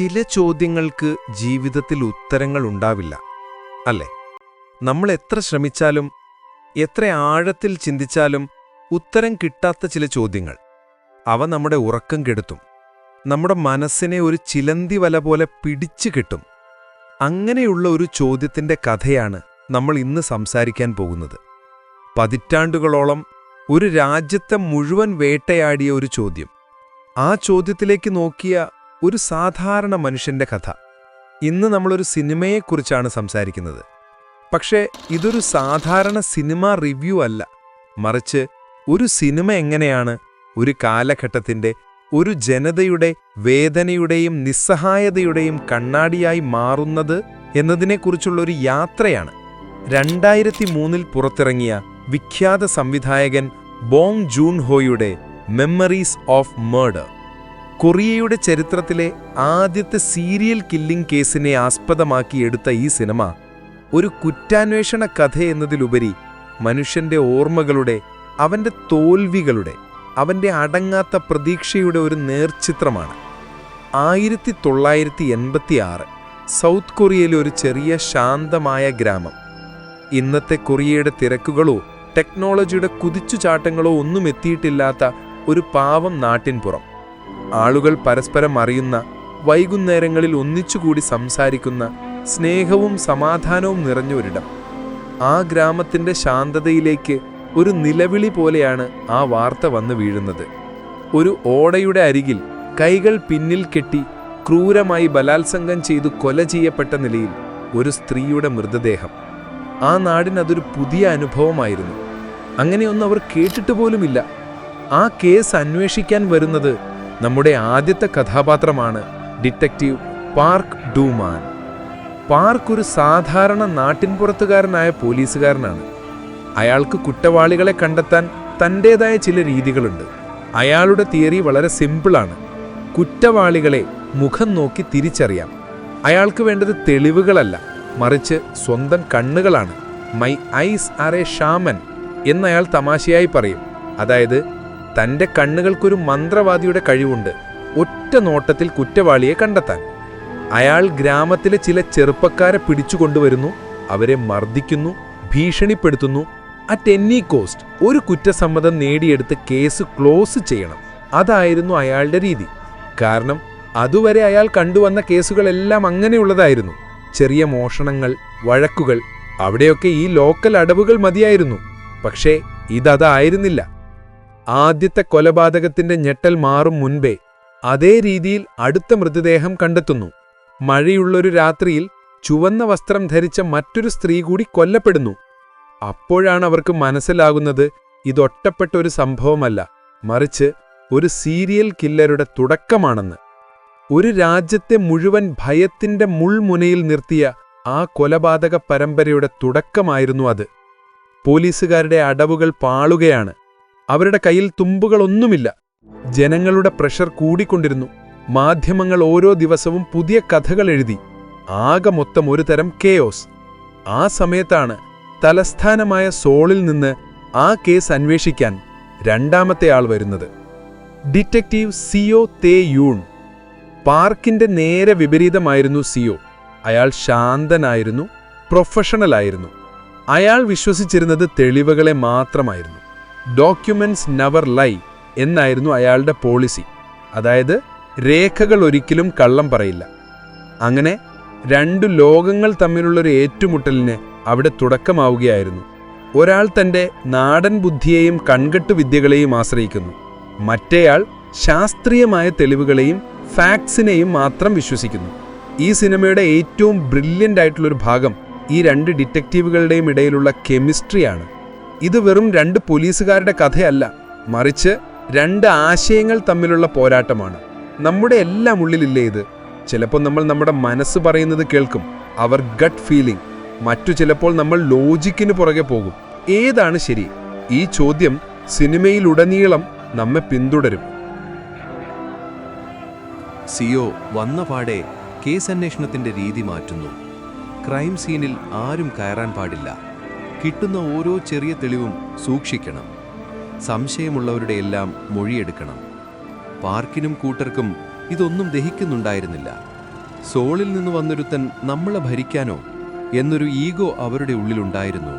ചില ചോദ്യങ്ങൾക്ക് ജീവിതത്തിൽ ഉത്തരങ്ങൾ ഉണ്ടാവില്ല അല്ലേ? നമ്മൾ എത്ര ശ്രമിച്ചാലും എത്ര ആഴത്തിൽ ചിന്തിച്ചാലും ഉത്തരം കിട്ടാത്ത ചില ചോദ്യങ്ങൾ. അവ നമ്മുടെ ഉറക്കം കെടുത്തും നമ്മുടെ മനസ്സിനെ ഒരു ചിലന്തി വല പോലെ പിടിച്ചു കിട്ടും. അങ്ങനെയുള്ള ഒരു ചോദ്യത്തിന്റെ കഥയാണ് നമ്മൾ ഇന്ന് സംസാരിക്കാൻ പോകുന്നത്. പതിറ്റാണ്ടുകളോളം ഒരു രാജ്യത്തെ മുഴുവൻ വേട്ടയാടിയ ഒരു ചോദ്യം. ആ ചോദ്യത്തിലേക്ക് നോക്കിയ ഒരു സാധാരണ മനുഷ്യന്റെ കഥ. ഇന്ന് നമ്മളൊരു സിനിമയെക്കുറിച്ചാണ് സംസാരിക്കുന്നത്. പക്ഷേ ഇതൊരു സാധാരണ സിനിമ റിവ്യൂ അല്ല. മറിച്ച് ഒരു സിനിമ എങ്ങനെയാണ് ഒരു കാലഘട്ടത്തിന്റെ ഒരു ജനതയുടെ വേദനയുടെയും നിസ്സഹായതയുടെയും കണ്ണാടിയായി മാറുന്നത് എന്നതിനെക്കുറിച്ചുള്ളൊരു യാത്രയാണ്. രണ്ടായിരത്തി മൂന്നിൽ പുറത്തിറങ്ങിയ വിഖ്യാത സംവിധായകൻ ബോങ് ജൂൺ ഹോയുടെ മെമ്മറീസ് ഓഫ് മേർഡർ കൊറിയയുടെ ചരിത്രത്തിലെ ആദ്യത്തെ സീരിയൽ കില്ലിംഗ് കേസിനെ ആസ്പദമാക്കി എടുത്ത ഈ സിനിമ ഒരു കുറ്റാന്വേഷണ കഥ എന്നതിലുപരി മനുഷ്യന്റെ ഓർമ്മകളുടെ അവന്റെ തോൽവികളുടെ അവന്റെ അടങ്ങാത്ത പ്രതീക്ഷയുടെ ഒരു നേർചിത്രമാണ്. ആയിരത്തി തൊള്ളായിരത്തി എൺപത്തി ആറ് സൗത്ത് കൊറിയയിലെ ഒരു ചെറിയ ശാന്തമായ ഗ്രാമം. ഇന്നത്തെ കൊറിയയുടെ തിരക്കുകളോ ടെക്നോളജിയുടെ കുതിച്ചുചാട്ടങ്ങളോ ഒന്നും എത്തിയിട്ടില്ലാത്ത ഒരു പാവം നാട്ടിൻപുറം. ആളുകൾ പരസ്പരം അറിയുന്ന വൈകുന്നേരങ്ങളിൽ ഒന്നിച്ചുകൂടി സംസാരിക്കുന്ന സ്നേഹവും സമാധാനവും നിറഞ്ഞ ഒരിടം. ആ ഗ്രാമത്തിന്റെ ശാന്തതയിലേക്ക് ഒരു നിലവിളി പോലെയാണ് ആ വാർത്ത വന്നു വീഴുന്നത്. ഒരു ഓടയുടെ അരികിൽ കൈകൾ പിന്നിൽ കെട്ടി ക്രൂരമായി ബലാത്സംഗം ചെയ്തു കൊല ചെയ്യപ്പെട്ട നിലയിൽ ഒരു സ്ത്രീയുടെ മൃതദേഹം. ആ നാടിനതൊരു പുതിയ അനുഭവമായിരുന്നു. അങ്ങനെയൊന്നും അവർ കേട്ടിട്ട് പോലുമില്ല. ആ കേസ് അന്വേഷിക്കാൻ വരുന്നത് നമ്മുടെ ആദ്യത്തെ കഥാപാത്രമാണ് ഡിറ്റക്റ്റീവ് പാർക്ക് ഡൂമാൻ. പാർക്ക് ഒരു സാധാരണ നാട്ടിൻപുറത്തുകാരനായ പോലീസുകാരനാണ്. അയാൾക്ക് കുറ്റവാളികളെ കണ്ടെത്താൻ തന്റേതായ ചില രീതികളുണ്ട്. അയാളുടെ തിയറി വളരെ സിമ്പിളാണ്. കുറ്റവാളികളെ മുഖം നോക്കി തിരിച്ചറിയാം. അയാൾക്ക് വേണ്ടത് തെളിവുകളല്ല മറിച്ച് സ്വന്തം കണ്ണുകളാണ്. My eyes are a shaman എന്നയാൾ തമാശയായി പറയും. അതായത് തന്റെ കണ്ണുകൾക്കൊരു മന്ത്രവാദിയുടെ കഴിവുണ്ട്. ഒറ്റ നോട്ടത്തിൽ കുറ്റവാളിയെ കണ്ടെത്താൻ. അയാൾ ഗ്രാമത്തിലെ ചില ചെറുപ്പക്കാരെ പിടിച്ചുകൊണ്ടുവരുന്നു അവരെ മർദ്ദിക്കുന്നു ഭീഷണിപ്പെടുത്തുന്നു. അറ്റ് എനി കോസ്റ്റ് ഒരു കുറ്റസമ്മതം നേടിയെടുത്ത് കേസ് ക്ലോസ് ചെയ്യണം. അതായിരുന്നു അയാളുടെ രീതി. കാരണം അതുവരെ അയാൾ കണ്ടുവന്ന കേസുകളെല്ലാം അങ്ങനെയുള്ളതായിരുന്നു. ചെറിയ മോഷണങ്ങൾ വഴക്കുകൾ അവിടെയൊക്കെ ഈ ലോക്കൽ അടവുകൾ മതിയായിരുന്നു. പക്ഷേ ഇതതായിരുന്നില്ല. ആദ്യത്തെ കൊലപാതകത്തിന്റെ ഞെട്ടൽ മാറും മുൻപേ അതേ രീതിയിൽ അടുത്ത മൃതദേഹം കണ്ടെത്തുന്നു. മഴയുള്ളൊരു രാത്രിയിൽ ചുവന്ന വസ്ത്രം ധരിച്ച മറ്റൊരു സ്ത്രീ കൂടി കൊല്ലപ്പെടുന്നു. അപ്പോഴാണ് അവർക്ക് മനസ്സിലാകുന്നത് ഇതൊട്ടപ്പെട്ട ഒരു സംഭവമല്ല മറിച്ച് ഒരു സീരിയൽ കില്ലറുടെ തുടക്കമാണെന്ന്. ഒരു രാജ്യത്തെ മുഴുവൻ ഭയത്തിന്റെ മുൾമുനയിൽ നിർത്തിയ ആ കൊലപാതക പരമ്പരയുടെ തുടക്കമായിരുന്നു അത്. പോലീസുകാരുടെ അടവുകൾ പാളുകയാണ്. അവരുടെ കയ്യിൽ തുമ്പുകളൊന്നുമില്ല. ജനങ്ങളുടെ പ്രഷർ കൂടിക്കൊണ്ടിരുന്നു. മാധ്യമങ്ങൾ ഓരോ ദിവസവും പുതിയ കഥകൾ എഴുതി. ആകെ മൊത്തം ഒരു തരം കേയോസ് ആ സമയത്താണ് തലസ്ഥാനമായ സോളിൽ നിന്ന് ആ കേസ് അന്വേഷിക്കാൻ രണ്ടാമത്തെ ആൾ വരുന്നത്. ഡിറ്റക്റ്റീവ് സിയോ തേ യൂൺ. പാർക്കിന്റെ നേരെ വിപരീതമായിരുന്നു സിയോ അയാൾ ശാന്തനായിരുന്നു പ്രൊഫഷണലായിരുന്നു. അയാൾ വിശ്വസിച്ചിരുന്നത് തെളിവുകളെ മാത്രമായിരുന്നു. ഡോക്യുമെന്റ്സ് നവർ ലൈ എന്നായിരുന്നു അയാളുടെ പോളിസി അതായത് രേഖകൾ ഒരിക്കലും കള്ളം പറയില്ല. അങ്ങനെ രണ്ടു ലോകങ്ങൾ തമ്മിലുള്ളൊരു ഏറ്റുമുട്ടലിന് അവിടെ തുടക്കമാവുകയായിരുന്നു. ഒരാൾ തന്റെ നാടൻ ബുദ്ധിയെയും കൺകെട്ട് വിദ്യകളെയും ആശ്രയിക്കുന്നു. മറ്റേയാൾ ശാസ്ത്രീയമായ തെളിവുകളെയും ഫാക്ട്സിനെയും മാത്രം വിശ്വസിക്കുന്നു. ഈ സിനിമയുടെ ഏറ്റവും ബ്രില്യന്റ് ആയിട്ടുള്ളൊരു ഭാഗം ഈ രണ്ട് ഡിറ്റക്റ്റീവുകളുടെയും ഇടയിലുള്ള കെമിസ്ട്രിയാണ് ഇത് വെറും രണ്ട് പോലീസുകാരുടെ കഥയല്ല മറിച്ച് രണ്ട് ആശയങ്ങൾ തമ്മിലുള്ള പോരാട്ടമാണ്. നമ്മുടെ എല്ലാം ഉള്ളിലില്ലേ ഇത്? ചിലപ്പോൾ നമ്മൾ നമ്മുടെ മനസ്സ് പറയുന്നത് കേൾക്കും അവർ ഗട്ട് ഫീലിംഗ് മറ്റു ചിലപ്പോൾ നമ്മൾ ലോജിക്കിന് പുറകെ പോകും. ഏതാണ് ശരി? ഈ ചോദ്യം സിനിമയിലുടനീളം നമ്മെ പിന്തുടരും. സിയോ വന്ന പാടെ കേസ് അന്വേഷണത്തിന്റെ രീതി മാറ്റുന്നു. ക്രൈം സീനിൽ ആരും കയറാൻ പാടില്ല. കിട്ടുന്ന ഓരോ ചെറിയ തെളിവും സൂക്ഷിക്കണം. സംശയമുള്ളവരുടെ എല്ലാം മൊഴിയെടുക്കണം. പാർക്കിനും കൂട്ടർക്കും ഇതൊന്നും ദഹിക്കുന്നുണ്ടായിരുന്നില്ല. സോളിൽ നിന്ന് വന്നൊരുത്തൻ നമ്മളെ ഭരിക്കാനോ എന്നൊരു ഈഗോ അവരുടെ ഉള്ളിലുണ്ടായിരുന്നു.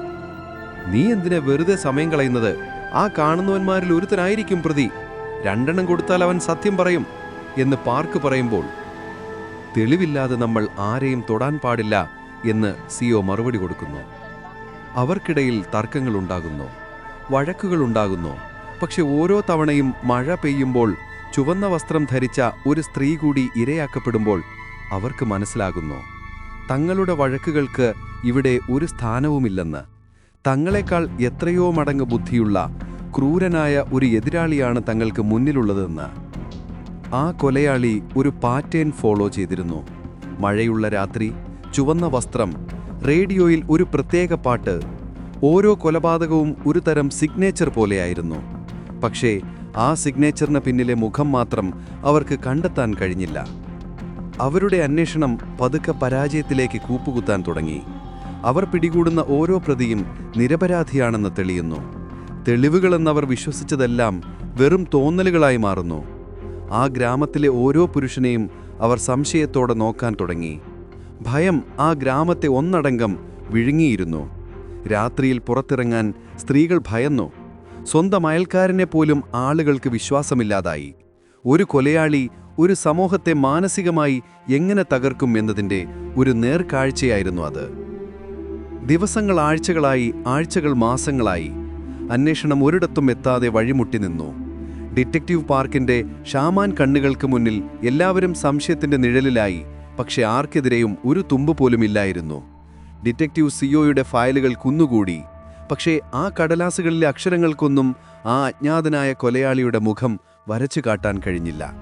നീ എന്തിനെ വെറുതെ സമയം കളയുന്നത്? ആ കാണുന്നവന്മാരിൽ ഒരുത്തനായിരിക്കും പ്രതി. രണ്ടെണ്ണം കൊടുത്താൽ അവൻ സത്യം പറയും എന്ന് പാർക്ക് പറയുമ്പോൾ തെളിവില്ലാതെ നമ്മൾ ആരെയും തൊടാൻ പാടില്ല എന്ന് സിഒ മറുപടി കൊടുക്കുന്നു. അവർക്കിടയിൽ തർക്കങ്ങളുണ്ടാകുന്നു വഴക്കുകളുണ്ടാകുന്നു. പക്ഷെ ഓരോ തവണയും മഴ പെയ്യുമ്പോൾ ചുവന്ന വസ്ത്രം ധരിച്ച ഒരു സ്ത്രീ കൂടി ഇരയാക്കപ്പെടുമ്പോൾ അവർക്ക് മനസ്സിലാകുന്നു തങ്ങളുടെ വഴക്കുകൾക്ക് ഇവിടെ ഒരു സ്ഥാനവുമില്ലെന്ന്. തങ്ങളെക്കാൾ എത്രയോ മടങ്ങ് ബുദ്ധിയുള്ള ക്രൂരനായ ഒരു എതിരാളിയാണ് തങ്ങൾക്ക് മുന്നിലുള്ളതെന്ന്. ആ കൊലയാളി ഒരു പാറ്റേൺ ഫോളോ ചെയ്തിരുന്നു. മഴയുള്ള രാത്രി ചുവന്ന വസ്ത്രം റേഡിയോയിൽ ഒരു പ്രത്യേക പാട്ട് ഓരോ കൊലപാതകവും ഒരു തരം സിഗ്നേച്ചർ പോലെയായിരുന്നു. പക്ഷേ ആ സിഗ്നേച്ചറിന് പിന്നിലെ മുഖം മാത്രം അവർക്ക് കണ്ടെത്താൻ കഴിഞ്ഞില്ല. അവരുടെ അന്വേഷണം പതുക്കെ പരാജയത്തിലേക്ക് കൂപ്പുകുത്താൻ തുടങ്ങി. അവർ പിടികൂടുന്ന ഓരോ പ്രതിയും നിരപരാധിയാണെന്ന് തെളിയുന്നു. തെളിവുകളെന്നവർ വിശ്വസിച്ചതെല്ലാം വെറും തോന്നലുകളായി മാറുന്നു. ആ ഗ്രാമത്തിലെ ഓരോ പുരുഷനെയും അവർ സംശയത്തോടെ നോക്കാൻ തുടങ്ങി. ഭയം ആ ഗ്രാമത്തെ ഒന്നടങ്കം വിഴുങ്ങിയിരുന്നു. രാത്രിയിൽ പുറത്തിറങ്ങാൻ സ്ത്രീകൾ ഭയന്നു. സ്വന്തം അയൽക്കാരനെ പോലും ആളുകൾക്ക് വിശ്വാസമില്ലാതായി. ഒരു കൊലയാളി ഒരു സമൂഹത്തെ മാനസികമായി എങ്ങനെ തകർക്കും എന്നതിന്റെ ഒരു നേർക്കാഴ്ചയായിരുന്നു അത്. ദിവസങ്ങൾ ആഴ്ചകളായി ആഴ്ചകൾ മാസങ്ങളായി അന്വേഷണം ഒരിടത്തും എത്താതെ വഴിമുട്ടി നിന്നു. ഡിറ്റക്റ്റീവ് പാർക്കിന്റെ ഷാമാൻ കണ്ണുകൾക്ക് മുന്നിൽ എല്ലാവരും സംശയത്തിന്റെ നിഴലിലായി പക്ഷെ ആർക്കെതിരെയും ഒരു തുമ്പ് പോലും ഇല്ലായിരുന്നു ഡിറ്റക്റ്റീവ് സിഒയുടെ ഫയലുകൾ കുന്നുകൂടി. പക്ഷേ ആ കടലാസുകളിലെ അക്ഷരങ്ങൾക്കൊന്നും ആ അജ്ഞാതനായ കൊലയാളിയുടെ മുഖം വരച്ചു കാട്ടാൻ കഴിഞ്ഞില്ല.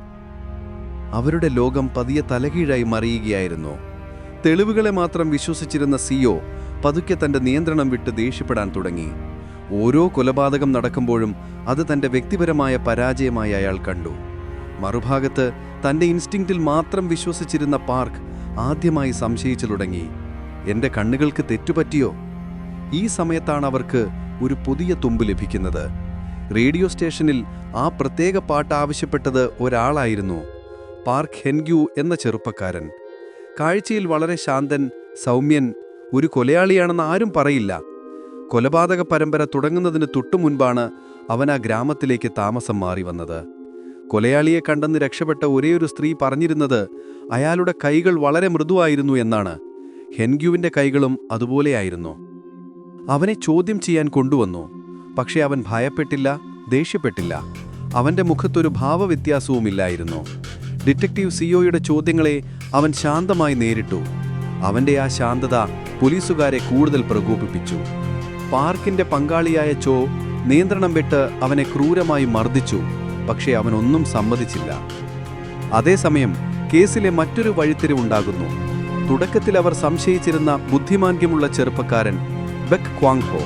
അവരുടെ ലോകം പതിയെ തലകീഴായി മറിയുകയായിരുന്നു. തെളിവുകളെ മാത്രം വിശ്വസിച്ചിരുന്ന സിഒ പതുക്കെ തന്റെ നിയന്ത്രണം വിട്ട് ദേഷ്യപ്പെടാൻ തുടങ്ങി. ഓരോ കൊലപാതകം നടക്കുമ്പോഴും അത് തന്റെ വ്യക്തിപരമായ പരാജയമായി അയാൾ കണ്ടു. മറുഭാഗത്ത് തന്റെ ഇൻസ്റ്റിങ്ക്റ്റിൽ മാത്രം വിശ്വസിച്ചിരുന്ന പാർക്ക് ആദ്യമായി സംശയിച്ചു തുടങ്ങി എന്റെ കണ്ണുകൾക്ക് തെറ്റുപറ്റിയോ? ഈ സമയത്താണ് അവർക്ക് ഒരു പുതിയ തുമ്പ് ലഭിക്കുന്നത്. റേഡിയോ സ്റ്റേഷനിൽ ആ പ്രത്യേക പാട്ട് ആവശ്യപ്പെട്ടത് ഒരാളായിരുന്നു പാർക്ക് ഹെൻഗ്യു എന്ന ചെറുപ്പക്കാരൻ. കാഴ്ചയിൽ വളരെ ശാന്തൻ സൗമ്യൻ ഒരു കൊലയാളിയാണെന്ന് ആരും പറയില്ല. കൊലപാതക പരമ്പര തുടങ്ങുന്നതിന് തൊട്ടു മുൻപാണ് അവൻ ആ ഗ്രാമത്തിലേക്ക് താമസം മാറി വന്നത് കൊലയാളിയെ കണ്ടെന്ന് രക്ഷപ്പെട്ട ഒരേയൊരു സ്ത്രീ പറഞ്ഞിരുന്നത് അയാളുടെ കൈകൾ വളരെ മൃദുവായിരുന്നു എന്നാണ്. ഹെൻഗ്യുവിന്റെ കൈകളും അതുപോലെയായിരുന്നു അവനെ ചോദ്യം ചെയ്യാൻ കൊണ്ടുവന്നു. പക്ഷേ അവൻ ഭയപ്പെട്ടില്ല ദേഷ്യപ്പെട്ടില്ല. അവന്റെ മുഖത്തൊരു ഭാവവ്യത്യാസവുമില്ലായിരുന്നു. ഡിറ്റക്റ്റീവ് സിഒയുടെ ചോദ്യങ്ങളെ അവൻ ശാന്തമായി നേരിട്ടു. അവന്റെ ആ ശാന്തത പോലീസുകാരെ കൂടുതൽ പ്രകോപിപ്പിച്ചു. പാർക്കിന്റെ പങ്കാളിയായ ചോ നിയന്ത്രണം വിട്ട് അവനെ ക്രൂരമായി മർദ്ദിച്ചു. പക്ഷേ അവൻ ഒന്നും സമ്മതിച്ചില്ല. അതേസമയം കേസിലെ മറ്റൊരു വഴിത്തിരിവുണ്ടാകുന്നു. തുടക്കത്തിൽ അവർ സംശയിച്ചിരുന്ന ബുദ്ധിമാന്യമുള്ള ചെറുപ്പക്കാരൻ ബെക് ക്വാങ് ഹോ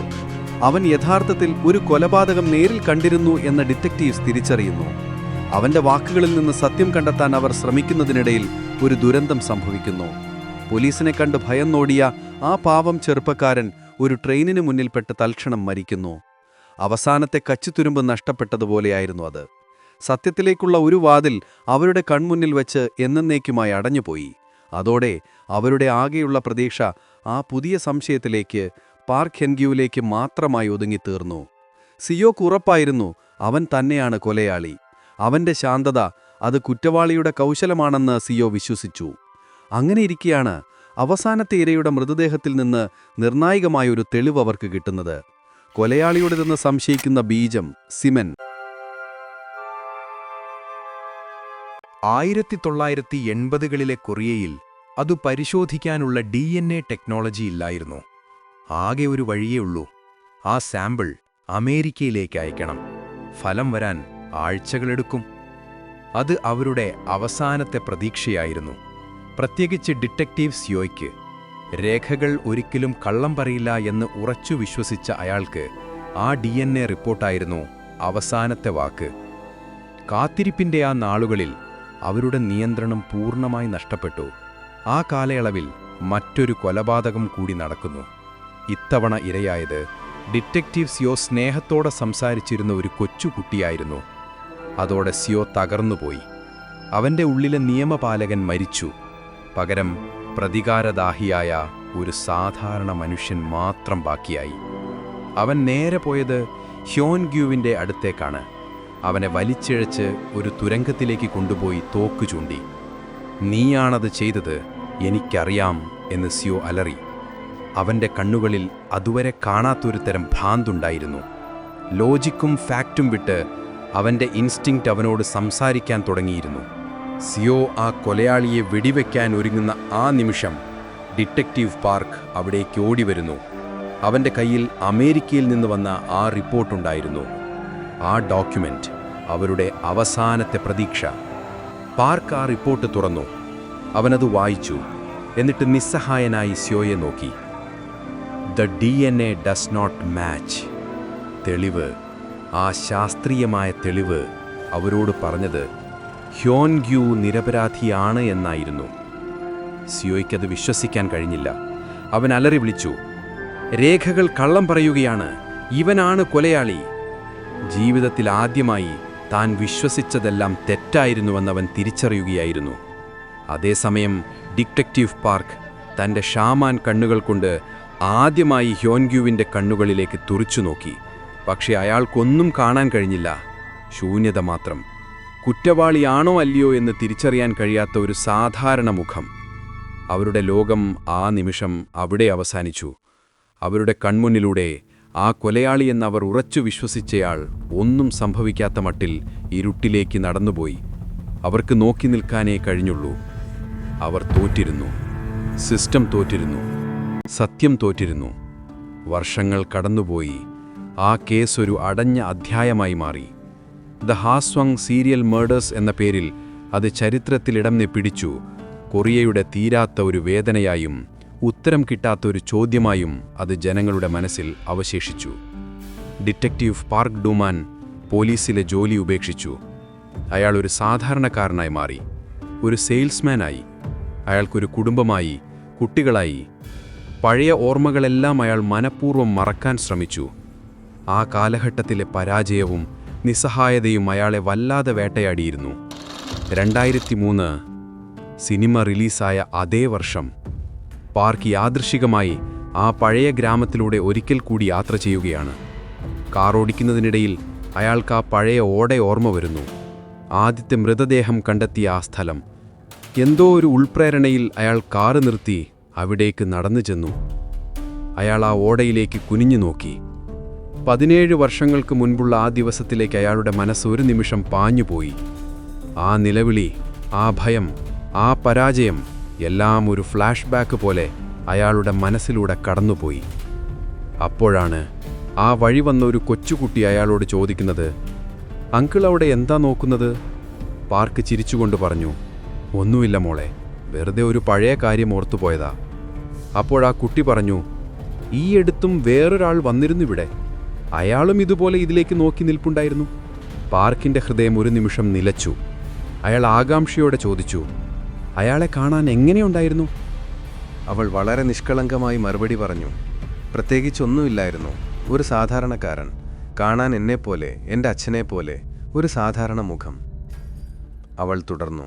അവൻ യഥാർത്ഥത്തിൽ ഒരു കൊലപാതകം നേരിൽ കണ്ടിരുന്നു എന്ന ഡിറ്റക്റ്റീവ്സ് തിരിച്ചറിയുന്നു. അവന്റെ വാക്കുകളിൽ നിന്ന് സത്യം കണ്ടെത്താൻ അവർ ശ്രമിക്കുന്നതിനിടയിൽ ഒരു ദുരന്തം സംഭവിക്കുന്നു. പോലീസിനെ കണ്ട് ഭയം നോടിയ ആ പാവം ചെറുപ്പക്കാരൻ ഒരു ട്രെയിനിന് മുന്നിൽപ്പെട്ട് തൽക്ഷണം മരിക്കുന്നു. അവസാനത്തെ കച്ചിത്തുരുമ്പ് നഷ്ടപ്പെട്ടതുപോലെയായിരുന്നു അത്. സത്യത്തിലേക്കുള്ള ഒരു വാതിൽ അവരുടെ കൺമുന്നിൽ വെച്ച് എന്നേക്കുമായി അടഞ്ഞുപോയി. അതോടെ അവരുടെ ആകെയുള്ള പ്രതീക്ഷ ആ പുതിയ സംശയത്തിലേക്ക് പാർക്ക് ഹെൻഗ്യുവിലേക്ക് മാത്രമായി ഒതുങ്ങിത്തീർന്നു സിയോക്ക് ഉറപ്പായിരുന്നു അവൻ തന്നെയാണ് കൊലയാളി. അവന്റെ ശാന്തത അത് കുറ്റവാളിയുടെ കൗശലമാണെന്ന് സിയോ വിശ്വസിച്ചു. അങ്ങനെയിരിക്കെയാണ് അവസാനത്തെ ഇരയുടെ മൃതദേഹത്തിൽ നിന്ന് നിർണായകമായൊരു തെളിവ് അവർക്ക് കിട്ടുന്നത്. കൊലയാളിയുടേതെന്ന് സംശയിക്കുന്ന ബീജം സിമൻ ആയിരത്തി തൊള്ളായിരത്തി എൺപതുകളിലെ കൊറിയയിൽ അത് പരിശോധിക്കാനുള്ള ഡി എൻ എ ടെക്നോളജി ഇല്ലായിരുന്നു. ആകെ ഒരു വഴിയേ ഉള്ളൂ. ആ സാമ്പിൾ അമേരിക്കയിലേക്ക് അയക്കണം. ഫലം വരാൻ ആഴ്ചകളെടുക്കും അത് അവരുടെ അവസാനത്തെ പ്രതീക്ഷയായിരുന്നു. പ്രത്യേകിച്ച് ഡിറ്റക്റ്റീവ് സിയോയ്ക്ക് രേഖകൾ ഒരിക്കലും കള്ളം പറയില്ല എന്ന് ഉറച്ചു വിശ്വസിച്ച അയാൾക്ക് ആ ഡി എൻ എ റിപ്പോർട്ടായിരുന്നു അവസാനത്തെ വാക്ക്. കാത്തിരിപ്പിന്റെ ആ നാളുകളിൽ അവരുടെ നിയന്ത്രണം പൂർണമായി നഷ്ടപ്പെട്ടു. ആ കാലയളവിൽ മറ്റൊരു കൊലപാതകം കൂടി നടക്കുന്നു. ഇത്തവണ ഇരയായത് ഡിറ്റക്റ്റീവ് സിയോ സ്നേഹത്തോടെ സംസാരിച്ചിരുന്ന ഒരു കൊച്ചുകുട്ടിയായിരുന്നു അതോടെ സിയോ തകർന്നുപോയി. അവന്റെ ഉള്ളിലെ നിയമപാലകൻ മരിച്ചു. പകരം പ്രതികാരദാഹിയായ ഒരു സാധാരണ മനുഷ്യൻ മാത്രം ബാക്കിയായി. അവൻ നേരെ പോയത് ഹ്യോൻഗ്യൂവിന്റെ അടുത്തേക്കാണ്. അവനെ വലിച്ചിഴച്ച് ഒരു തുരങ്കത്തിലേക്ക് കൊണ്ടുപോയി തോക്ക് ചൂണ്ടി. നീയാണത് ചെയ്തത് എനിക്കറിയാം എന്ന് സിയോ അലറി. അവന്റെ കണ്ണുകളിൽ അതുവരെ കാണാത്തൊരു തരം ഭ്രാന്തുണ്ടായിരുന്നു. ലോജിക്കും ഫാക്റ്റും വിട്ട് അവന്റെ ഇൻസ്റ്റിങ്ക്റ്റ് അവനോട് സംസാരിക്കാൻ തുടങ്ങിയിരുന്നു. സിയോ ആ കൊലയാളിയെ വെടിവെക്കാൻ ഒരുങ്ങുന്ന ആ നിമിഷം ഡിറ്റക്റ്റീവ് പാർക്ക് അവിടേക്ക് ഓടി വരുന്നു അവന്റെ കയ്യിൽ അമേരിക്കയിൽ നിന്ന് വന്ന ആ റിപ്പോർട്ടുണ്ടായിരുന്നു. ആ ഡോക്യുമെന്റ് അവരുടെ അവസാനത്തെ പ്രതീക്ഷ. പാർക്ക് ആ റിപ്പോർട്ട് തുറന്നു. അവനത് വായിച്ചു. എന്നിട്ട് നിസ്സഹായനായി സ്യോയെ നോക്കി. The D N A does not match. തെളിവ്. ആ ശാസ്ത്രീയമായ തെളിവ് അവരോട് പറഞ്ഞത് ഹ്യോൻഗ്യു നിരപരാധിയാണ് എന്നായിരുന്നു. സിയോയ്ക്കത് വിശ്വസിക്കാൻ കഴിഞ്ഞില്ല. അവൻ അലറി വിളിച്ചു. രേഖകൾ കള്ളം പറയുകയാണ്. ഇവനാണ് കൊലയാളി. ജീവിതത്തിൽ ആദ്യമായി താൻ വിശ്വസിച്ചതെല്ലാം തെറ്റായിരുന്നുവെന്നവൻ തിരിച്ചറിയുകയായിരുന്നു. അതേസമയം ഡിറ്റക്റ്റീവ് പാർക്ക് തന്റെ ഷാമാൻ കണ്ണുകൾ കൊണ്ട് ആദ്യമായി ഹ്യോൻഗ്യുവിന്റെ കണ്ണുകളിലേക്ക് തുറിച്ചു നോക്കി. പക്ഷേ അയാൾക്കൊന്നും കാണാൻ കഴിഞ്ഞില്ല. ശൂന്യത മാത്രം. കുറ്റവാളിയാണോ അല്ലയോ എന്ന് തിരിച്ചറിയാൻ കഴിയാത്ത ഒരു സാധാരണ മുഖം. അവരുടെ ലോകം ആ നിമിഷം അവിടെ അവസാനിച്ചു. അവരുടെ കൺമുന്നിലൂടെ ആ കൊലയാളി എന്നവർ ഉറച്ചു വിശ്വസിച്ചയാൾ ഒന്നും സംഭവിക്കാത്ത മട്ടിൽ ഇരുട്ടിലേക്ക് നടന്നുപോയി. അവർക്ക് നോക്കി നിൽക്കാനേ കഴിഞ്ഞുള്ളൂ. അവർ തോറ്റിരുന്നു. സിസ്റ്റം തോറ്റിരുന്നു. സത്യം തോറ്റിരുന്നു. വർഷങ്ങൾ കടന്നുപോയി. ആ കേസ് ഒരു അടഞ്ഞ അധ്യായമായി മാറി. ദ ഹാസ്വങ് സീരിയൽ മേഡേഴ്സ് എന്ന പേരിൽ അത് ചരിത്രത്തിലിടം പിടിച്ചു. കൊറിയയുടെ തീരാത്ത ഒരു വേദനയായും ഉത്തരം കിട്ടാത്ത ഒരു ചോദ്യമായും അത് ജനങ്ങളുടെ മനസ്സിൽ അവശേഷിച്ചു. ഡിറ്റക്റ്റീവ് പാർക്ക് ഡുമാൻ പോലീസിലെ ജോലി ഉപേക്ഷിച്ചു. അയാൾ ഒരു സാധാരണക്കാരനായി മാറി. ഒരു സെയിൽസ്മാനായി. അയാൾക്കൊരു കുടുംബമായി കുട്ടികളായി. പഴയ ഓർമ്മകളെല്ലാം അയാൾ മനഃപൂർവം മറക്കാൻ ശ്രമിച്ചു. ആ കാലഘട്ടത്തിലെ പരാജയവും നിസ്സഹായതയും അയാളെ വല്ലാതെ വേട്ടയാടിയിരുന്നു. രണ്ടായിരത്തി മൂന്ന് സിനിമ റിലീസായ അതേ വർഷം പാർക്ക് യാദൃശികമായി ആ പഴയ ഗ്രാമത്തിലൂടെ ഒരിക്കൽ കൂടി യാത്ര ചെയ്യുകയാണ്. കാർ ഓടിക്കുന്നതിനിടയിൽ അയാൾക്ക് ആ പഴയ ഓടെ ഓർമ്മ വരുന്നു. ആദ്യത്തെ മൃതദേഹം കണ്ടെത്തിയ ആ സ്ഥലം. എന്തോ ഒരു ഉൾപ്രേരണയിൽ അയാൾ കാർ നിർത്തി അവിടേക്ക് നടന്നു ചെന്നു. അയാൾ ആ ഓടയിലേക്ക് കുനിഞ്ഞു നോക്കി. പതിനേഴ് വർഷങ്ങൾക്ക് മുൻപുള്ള ആ ദിവസത്തിലേക്ക് അയാളുടെ മനസ്സ് ഒരു നിമിഷം പാഞ്ഞുപോയി. ആ നിലവിളി ആ ഭയം ആ പരാജയം എല്ലാം ഒരു ഫ്ലാഷ് ബാക്ക് പോലെ അയാളുടെ മനസ്സിലൂടെ കടന്നുപോയി. അപ്പോഴാണ് ആ വഴി വന്ന ഒരു കൊച്ചുകുട്ടി അയാളോട് ചോദിക്കുന്നത് അങ്കിൾ അവിടെ എന്താ നോക്കുന്നത്? പാർക്ക് ചിരിച്ചുകൊണ്ട് പറഞ്ഞു ഒന്നുമില്ല മോളെ വെറുതെ ഒരു പഴയ കാര്യം ഓർത്തുപോയതാ അപ്പോഴാ കുട്ടി പറഞ്ഞു ഈ അടുത്തും വേറൊരാൾ വന്നിരുന്നു ഇവിടെ. അയാളും ഇതുപോലെ ഇതിലേക്ക് നോക്കി നിൽപ്പുണ്ടായിരുന്നു. പാർക്കിന്റെ ഹൃദയം ഒരു നിമിഷം നിലച്ചു. അയാൾ ആകാംക്ഷയോടെ ചോദിച്ചു അയാളെ കാണാൻ എങ്ങനെയുണ്ടായിരുന്നു? അവൾ വളരെ നിഷ്കളങ്കമായി മറുപടി പറഞ്ഞു. പ്രത്യേകിച്ചൊന്നുമില്ലായിരുന്നു. ഒരു സാധാരണക്കാരൻ. കാണാൻ എന്നെപ്പോലെ എന്റെ അച്ഛനെപ്പോലെ ഒരു സാധാരണ മുഖം. അവൾ തുടർന്നു.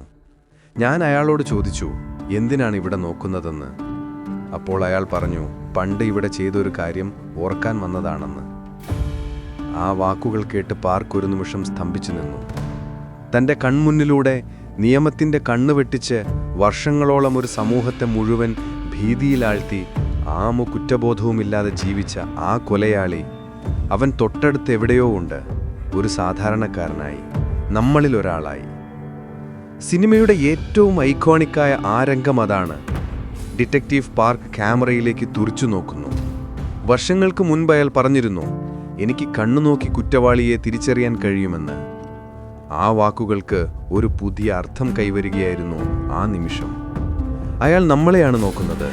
ഞാൻ അയാളോട് ചോദിച്ചു എന്തിനാണ് ഇവിടെ നോക്കുന്നതെന്ന്? അപ്പോൾ അയാൾ പറഞ്ഞു പണ്ട് ഇവിടെ ചെയ്തൊരു കാര്യം ഓർക്കാൻ വന്നതാണെന്ന്. ആ വാക്കുകൾ കേട്ട് പാർക്ക് ഒരു നിമിഷം സ്തംഭിച്ചു നിന്നു. തന്റെ കൺമുന്നിലൂടെ നിയമത്തിന്റെ കണ്ണ് വെട്ടിച്ച് വർഷങ്ങളോളം ഒരു സമൂഹത്തെ മുഴുവൻ ഭീതിയിലാഴ്ത്തി ആമു കുറ്റബോധവുമില്ലാതെ ജീവിച്ച ആ കൊലയാളി അവൻ തൊട്ടടുത്ത് എവിടെയോ ഉണ്ട് ഒരു സാധാരണക്കാരനായി നമ്മളിൽ ഒരാളായി. സിനിമയുടെ ഏറ്റവും ഐക്കോണിക്കായ ആ രംഗം അതാണ് ഡിറ്റക്റ്റീവ് പാർക്ക് ക്യാമറയിലേക്ക് തുറിച്ചു നോക്കുന്നു. വർഷങ്ങൾക്ക് മുൻപ് അയാൾ പറഞ്ഞിരുന്നു എനിക്ക് കണ്ണു നോക്കി കുറ്റവാളിയെ തിരിച്ചറിയാൻ കഴിയുമെന്ന്. ആ വാക്കുകൾക്ക് ഒരു പുതിയ അർത്ഥം കൈവരികയായിരുന്നു ആ നിമിഷം. അയാൾ നമ്മളെയാണ് നോക്കുന്നത്.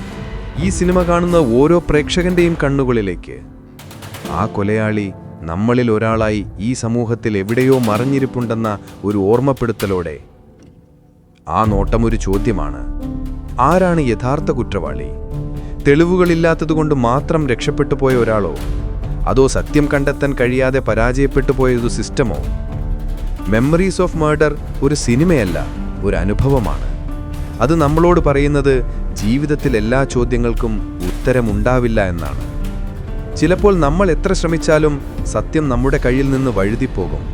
ഈ സിനിമ കാണുന്ന ഓരോ പ്രേക്ഷകന്റെയും കണ്ണുകളിലേക്ക്. ആ കൊലയാളി നമ്മളിൽ ഒരാളായി ഈ സമൂഹത്തിൽ എവിടെയോ മറിഞ്ഞിരിപ്പുണ്ടെന്ന ഒരു ഓർമ്മപ്പെടുത്തലോടെ. ആ നോട്ടമൊരു ചോദ്യമാണ്. ആരാണ് യഥാർത്ഥ കുറ്റവാളി? തെളിവുകളില്ലാത്തതുകൊണ്ട് മാത്രം രക്ഷപ്പെട്ടു പോയ ഒരാളോ? അതോ സത്യം കണ്ടെത്താൻ കഴിയാതെ പരാജയപ്പെട്ടു പോയൊരു സിസ്റ്റമോ? മെമ്മറീസ് ഓഫ് മർഡർ ഒരു സിനിമയല്ല ഒരു അനുഭവമാണ്. അത് നമ്മളോട് പറയുന്നത് ജീവിതത്തിൽ എല്ലാ ചോദ്യങ്ങൾക്കും ഉത്തരമുണ്ടാവില്ല എന്നാണ്. ചിലപ്പോൾ നമ്മൾ എത്ര ശ്രമിച്ചാലും സത്യം നമ്മുടെ കയ്യിൽ നിന്ന് വഴുതിപ്പോകും.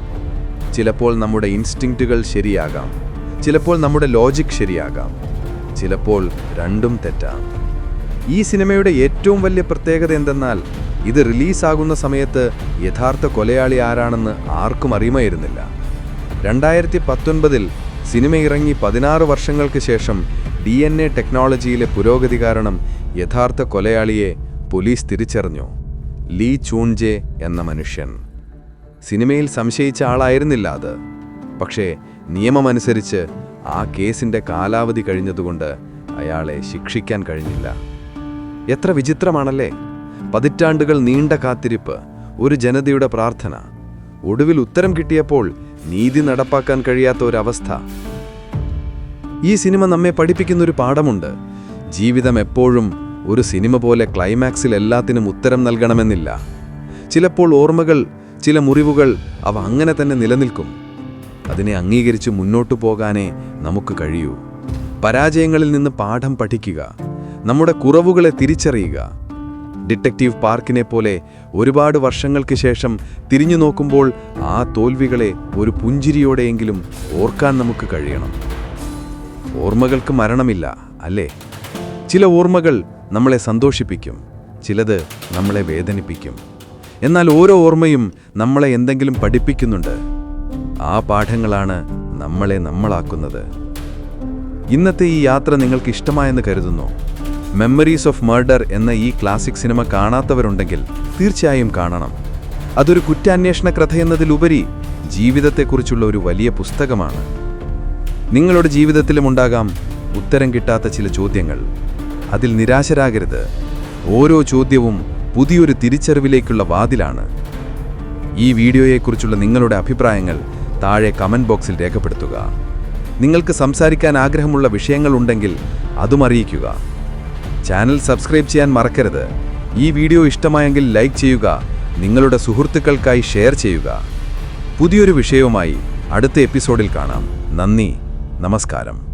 ചിലപ്പോൾ നമ്മുടെ ഇൻസ്റ്റിങ്ക്റ്റുകൾ ശരിയാകാം. ചിലപ്പോൾ നമ്മുടെ ലോജിക് ശരിയാകാം. ചിലപ്പോൾ രണ്ടും തെറ്റാം. ഈ സിനിമയുടെ ഏറ്റവും വലിയ പ്രത്യേകത എന്തെന്നാൽ ഇത് റിലീസാകുന്ന സമയത്ത് യഥാർത്ഥ കൊലയാളി ആരാണെന്ന് ആർക്കും അറിയുമായിരുന്നില്ല. രണ്ടായിരത്തി പത്തൊൻപതിൽ സിനിമ ഇറങ്ങി പതിനാറ് വർഷങ്ങൾക്ക് ശേഷം ഡി എൻ എ ടെക്നോളജിയിലെ പുരോഗതി കാരണം യഥാർത്ഥ കൊലയാളിയെ പോലീസ് തിരിച്ചറിഞ്ഞു. ലീ ചൂൺജെ എന്ന മനുഷ്യൻ. സിനിമയിൽ സംശയിച്ച ആളായിരുന്നില്ല അത്. പക്ഷേ നിയമമനുസരിച്ച് ആ കേസിന്റെ കാലാവധി കഴിഞ്ഞതുകൊണ്ട് അയാളെ ശിക്ഷിക്കാൻ കഴിഞ്ഞില്ല. എത്ര വിചിത്രമാണല്ലേ? പതിറ്റാണ്ടുകൾ നീണ്ട കാത്തിരിപ്പ് ഒരു ജനതയുടെ പ്രാർത്ഥന. ഒടുവിൽ ഉത്തരം കിട്ടിയപ്പോൾ നീതി നടപ്പാക്കാൻ കഴിയാത്ത ഒരവസ്ഥ. ഈ സിനിമ നമ്മെ പഠിപ്പിക്കുന്ന ഒരു പാഠമുണ്ട്. ജീവിതം എപ്പോഴും ഒരു സിനിമ പോലെ ക്ലൈമാക്സിൽ എല്ലാത്തിനും ഉത്തരം നൽകണമെന്നില്ല. ചിലപ്പോൾ ഓർമ്മകൾ ചില മുറിവുകൾ അവ അങ്ങനെ തന്നെ നിലനിൽക്കും. അതിനെ അംഗീകരിച്ച് മുന്നോട്ടു പോകാനേ നമുക്ക് കഴിയൂ. പരാജയങ്ങളിൽ നിന്ന് പാഠം പഠിക്കുക. നമ്മുടെ കുറവുകളെ തിരിച്ചറിയുക. ഡിറ്റക്റ്റീവ് പാർക്കിനെ പോലെ ഒരുപാട് വർഷങ്ങൾക്ക് ശേഷം തിരിഞ്ഞു നോക്കുമ്പോൾ ആ തോൽവികളെ ഒരു പുഞ്ചിരിയോടെയെങ്കിലും ഓർക്കാൻ നമുക്ക് കഴിയണം. ഓർമ്മകൾക്ക് മരണമില്ല അല്ലേ? ചില ഓർമ്മകൾ നമ്മളെ സന്തോഷിപ്പിക്കും ചിലത് നമ്മളെ വേദനിപ്പിക്കും. എന്നാൽ ഓരോ ഓർമ്മയും നമ്മളെ എന്തെങ്കിലും പഠിപ്പിക്കുന്നുണ്ട്. ആ പാഠങ്ങളാണ് നമ്മളെ നമ്മളാക്കുന്നത്. ഇന്നത്തെ ഈ യാത്ര നിങ്ങൾക്ക് ഇഷ്ടമായെന്ന് കരുതുന്നു. മെമ്മറീസ് ഓഫ് മർഡർ എന്ന ഈ ക്ലാസിക് സിനിമ കാണാത്തവരുണ്ടെങ്കിൽ തീർച്ചയായും കാണണം. അതൊരു കുറ്റാന്വേഷണ കഥയെന്നതിലുപരി ജീവിതത്തെക്കുറിച്ചുള്ള ഒരു വലിയ പുസ്തകമാണ്. നിങ്ങളുടെ ജീവിതത്തിലും ഉണ്ടാകാം ഉത്തരം കിട്ടാത്ത ചില ചോദ്യങ്ങൾ. അതിൽ നിരാശരാകരുത്. ഓരോ ചോദ്യവും പുതിയൊരു തിരിച്ചറിവിലേക്കുള്ള വാതിലാണ്. ഈ വീഡിയോയെക്കുറിച്ചുള്ള നിങ്ങളുടെ അഭിപ്രായങ്ങൾ താഴെ കമന്റ് ബോക്സിൽ രേഖപ്പെടുത്തുക. നിങ്ങൾക്ക് സംസാരിക്കാൻ ആഗ്രഹമുള്ള വിഷയങ്ങളുണ്ടെങ്കിൽ അതും അറിയിക്കുക. ചാനൽ സബ്സ്ക്രൈബ് ചെയ്യാൻ മറക്കരുത്. ഈ വീഡിയോ ഇഷ്ടമായെങ്കിൽ ലൈക്ക് ചെയ്യുക നിങ്ങളുടെ സുഹൃത്തുക്കൾക്കായി ഷെയർ ചെയ്യുക. പുതിയൊരു വിഷയവുമായി അടുത്ത എപ്പിസോഡിൽ കാണാം. നന്ദി നമസ്കാരം.